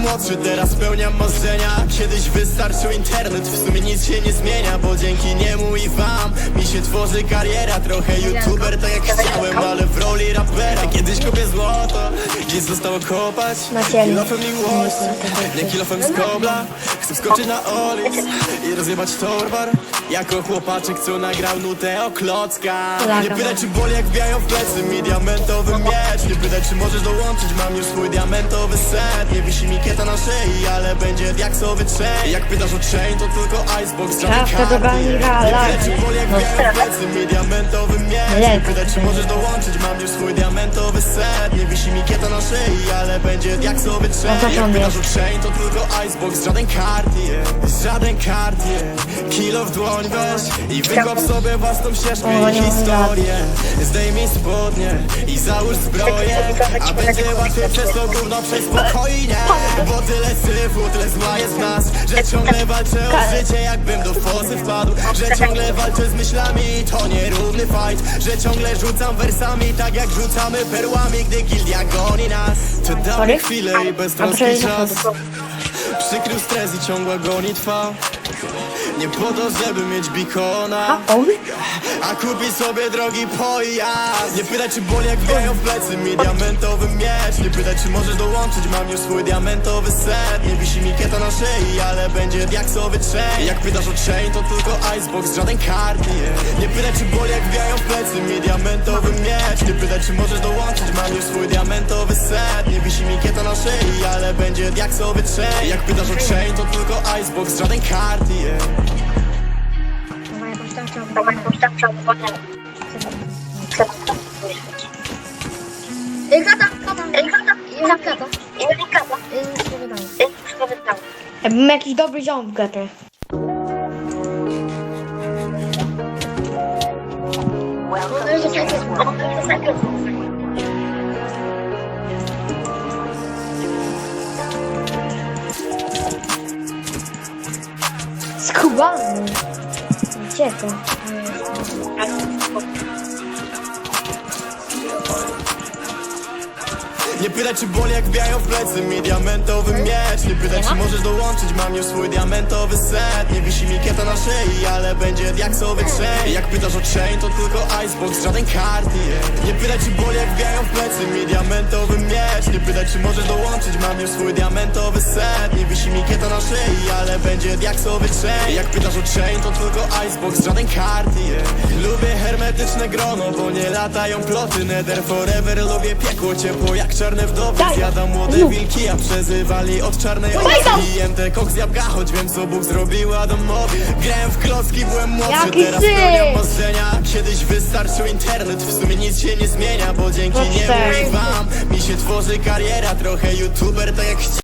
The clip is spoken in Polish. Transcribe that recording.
młodszy, teraz spełniam marzenia. Kiedyś wystarczył internet, w sumie nic się nie zmienia Bo dzięki niemu i wam mi się tworzy kariera. Trochę youtuber tak jak chciałem, ale w roli rapera. Kiedyś kopię złoto, gdzieś zostało kopać. Na ciemno. Kilofem miłości, nie kilofem z kobla Chcę wskoczyć na Olis i rozjebać torbar. Jako chłopaczek, co nagrał nutę o klocka Nie pytaj czy boli jak wbijają w plecy. Mi diamentowy miecz. Nie pytaj czy możesz dołączyć, mam już swój diamentowy set. Nie wisi mi kieta na szyi, ale będzie diaksowy chain Jak pytasz o chain, to tylko icebox, Krawka do karty Ganira, Nie pytaj czy boli jak wbijają w plecy. Mi diamentowy miecz. Nie pytaj czy możesz dołączyć, mam już swój diamentowy set. Nie wisi mi kieta na szyi, ale będzie Jak pytasz jest. o chain, to tylko icebox, żaden Cartier Żaden Cartier Kilo w dłoń weź i wykop sobie własną ścieżkę i historię. Zdejmij spodnie i załóż zbroję A będzie łatwiej przez to gówno przez spokojnie Bo tyle syfu, tyle zła jest w nas Że ciągle walczę o życie jakbym do fosy wpadł Że ciągle walczę z myślami, to nierówny fight Że ciągle rzucam wersami tak jak rzucamy perłami Gdy gildia goni dawne Sorry? chwile i przecież czas. Przykrył stres i ciągła gonitwa Nie po to, żeby mieć bikona. A on? A kupi sobie drogi pojazd Nie pytaj czy boli jak wbijają w plecy. Mi diamentowy miecz. Nie pytaj czy możesz dołączyć, mam już swój diamentowy set. Nie wisi mi kieta na szyi, ale będzie diaksowy chain. Jak pytasz o chain, to tylko icebox, żaden Cartier Nie. Pytaj czy boli jak wbijają w plecy. Mi diamentowy miecz. Nie pytaj czy możesz dołączyć, mam już swój diamentowy set. Nie wisi mi kieta na szyi, ale będzie diaksowy chain. Jak pytasz o chain, to tylko icebox, żaden Cartier kata? Ej, nic nie wydało. Ej, już nie wydało. Jakbym jakiś dobry ziom to Second Skubany. Cierto. Nie pytaj czy boli jak wbijają w plecy. Mi diamentowy miecz. Nie pytaj czy możesz dołączyć, mam już swój diamentowy set. Nie wisi mi kieta na szyi, ale będzie diaksowy chain Jak pytasz o chain, to tylko icebox, żaden Cartier Nie. Pytaj czy boli jak wbijają w plecy. Mi diamentowy miecz. Nie pytaj czy możesz dołączyć, mam już swój diamentowy set. Nie wisi mi kieta na szyi, ale będzie diaksowy chain Jak pytasz o chain, to tylko icebox, żaden Cartier Lubię hermetyczne grono, bo nie latają ploty. Nether forever, lubię piekło, ciepło jak czarne wdowy Daj. Zjadam młode wilki, a przezywali od czarnej owcy. Jem te kok z jabłka, choć wiem co Bóg zrobił Adamowi Grałem w klocki, byłem młodszy, Jaki teraz syf. spełniam marzenia Kiedyś wystarczył internet, w sumie nic się nie zmienia Bo dzięki No niemu tak. i wam mi się tworzy kariera Trochę youtuber, tak jak chciałem